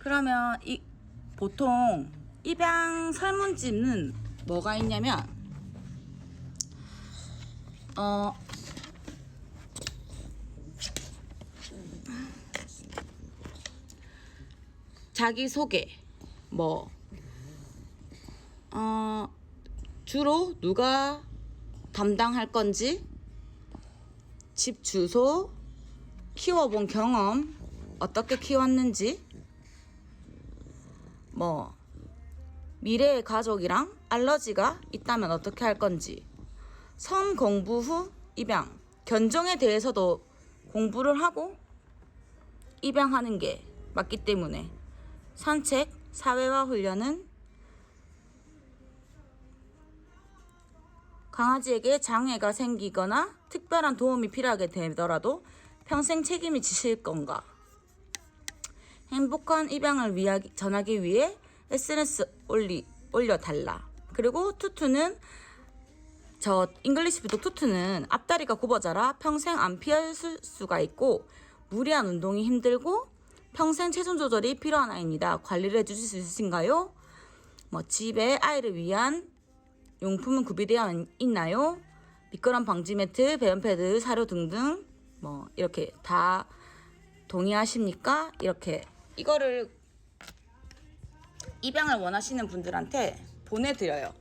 그러면 이 보통 입양 설문집은 뭐가 있냐면 어 자기 소개 뭐 어, 주로 누가 담당할 건지 집 주소 키워본 경험 어떻게 키웠는지 뭐 미래의 가족이랑 알러지가 있다면 어떻게 할 건지. 선 공부 후 입양. 견종에 대해서도 공부를 하고 입양하는 게 맞기 때문에. 산책 사회화 훈련은 강아지에게 장애가 생기거나 특별한 도움이 필요하게 되더라도 평생 책임이 지실 건가? 행복한 입양을 위하기, 전하기 위해 SNS 올리, 올려달라. 그리고 투투는 저 잉글리시 비독 투투는 앞다리가 굽어져라 평생 안 피할 수가 있고 무리한 운동이 힘들고 평생 체중 조절이 필요한 아이입니다. 관리를 해주실 수 있으신가요? 뭐 집에 아이를 위한 용품은 구비되어 있- 있나요? 미끄럼 방지 매트, 배변 패드, 사료 등등 뭐 이렇게 다 동의하십니까? 이렇게 이거를 입양을 원하시는 분들한테 보내드려요.